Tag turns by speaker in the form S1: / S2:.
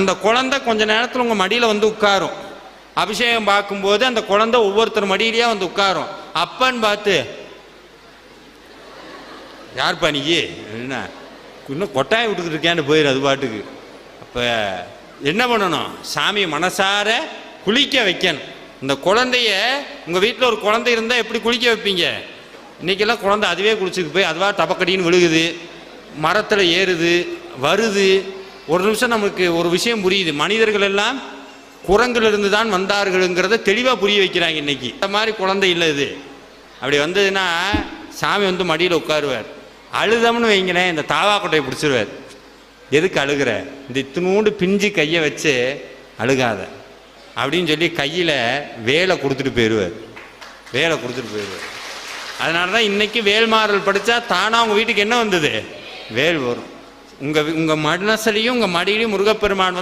S1: அந்த குழந்தை கொஞ்ச நேரத்தில் உங்கள் மடியில் வந்து உட்காரும். அபிஷேகம் பார்க்கும்போது அந்த குழந்தை ஒவ்வொருத்தர் மடியிலேயே வந்து உட்காரும். அப்பன்னு பார்த்து யார்ப்பா நீ? என்ன? இன்னும் கொட்டாய் விட்டுக்கிட்டு இருக்கேன்னு போயிரு அது பாட்டுக்கு. அப்போ என்ன பண்ணணும்? சாமி மனசார குளிக்க வைக்கணும். இந்த குழந்தைய உங்கள் வீட்டில் ஒரு குழந்தை இருந்தால் எப்படி குளிக்க வைப்பீங்க? இன்றைக்கெல்லாம் குழந்தை அதுவே குளிச்சுக்கு போய் அதுவாக டபக்கடின்னு விழுகுது. மரத்தில் ஏறுது வருது. ஒரு நிமிஷம் நமக்கு ஒரு விஷயம் புரியுது. மனிதர்கள் எல்லாம் குரங்கிலிருந்து தான் வந்தார்களுங்கிறத தெளிவாக புரிய வைக்கிறாங்க இன்னைக்கு. இந்த மாதிரி குழந்தை இல்லை இது. அப்படி வந்ததுன்னா சாமி வந்து மடியில் உட்காருவார். அழுதம்னு வைங்களேன் இந்த தாவா கொட்டையை பிடிச்சிருவார். எதுக்கு அழுகிற? இந்த இத்தினூண்டு பிஞ்சு கையை வச்சு அழுகாத. அப்படின்னு சொல்லி கையில் வேலை கொடுத்துட்டு போயிடுவார் வேலை கொடுத்துட்டு போயிடுவார் அதனால தான் இன்னைக்கு வேல்மாறல் படித்தா தானாக உங்கள் வீட்டுக்கு என்ன வந்தது? வேல் வரும். உங்கள் உங்கள் மனசுலையும் உங்கள் மடியிலையும் முருகப்பெருமான் வந்து